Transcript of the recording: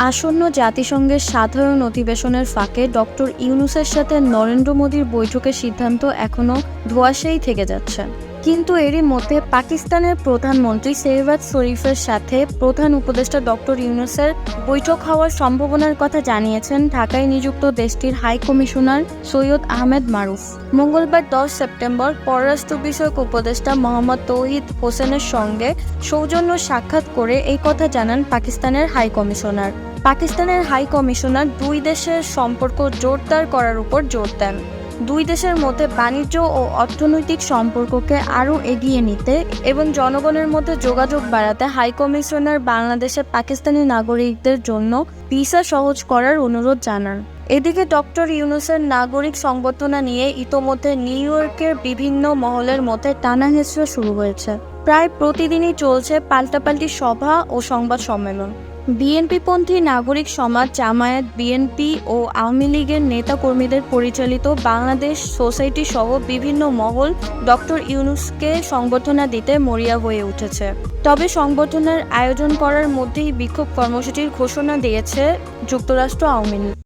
আসন্ন জাতিসংঘের সাধারণ অধিবেশনের ফাঁকে ডক্টর ইউনুসের সাথে নরেন্দ্র মোদীর বৈঠকের সিদ্ধান্ত এখনও ধোয়াশেই থেকে যাচ্ছে। কিন্তু এরই মধ্যে পাকিস্তানের প্রধানমন্ত্রী সেহবাজ শরীফের সাথে প্রধান উপদেষ্টা ডক্টর ইউনুসের বৈঠক হওয়ার সম্ভাবনার কথা জানিয়েছেন ঢাকায় নিযুক্ত দেশটির হাই কমিশনার সৈয়দ আহমেদ মারুফ। মঙ্গলবার দশ সেপ্টেম্বর পররাষ্ট্র বিষয়ক উপদেষ্টা মোহাম্মদ তৌহিদ হোসেনের সঙ্গে সৌজন্য সাক্ষাৎ করে এই কথা জানান পাকিস্তানের হাই কমিশনার। পাকিস্তানের হাই কমিশনার দুই দেশের সম্পর্ক জোরদার করার উপর জোর দেন। দুই দেশের মধ্যে বাণিজ্য ও অর্থনৈতিক সম্পর্ককে আরও এগিয়ে নিতে এবং জনগণের মধ্যে যোগাযোগ বাড়াতে হাইকমিশনার বাংলাদেশের পাকিস্তানি নাগরিকদের জন্য ভিসা সহজ করার অনুরোধ জানান। এদিকে ডক্টর ইউনুসের নাগরিক সংবর্ধনা নিয়ে ইতোমধ্যে নিউ ইয়র্কের বিভিন্ন মহলের মধ্যে টানা হেঁচড়া শুরু হয়েছে। প্রায় প্রতিদিনই চলছে পাল্টাপাল্টি সভা ও সংবাদ সম্মেলন। বিএনপিপন্থী নাগরিক সমাজ জামায়াত, বিএনপি ও আওয়ামী লীগের নেতাকর্মীদের পরিচালিত বাংলাদেশ সোসাইটি সহ বিভিন্ন মহল ডক্টর ইউনুসকে সংবর্ধনা দিতে মরিয়া হয়ে উঠেছে। তবে সংবর্ধনার আয়োজন করার মধ্যেই বিক্ষোভ কর্মসূচির ঘোষণা দিয়েছে যুক্তরাষ্ট্র আওয়ামী লীগ।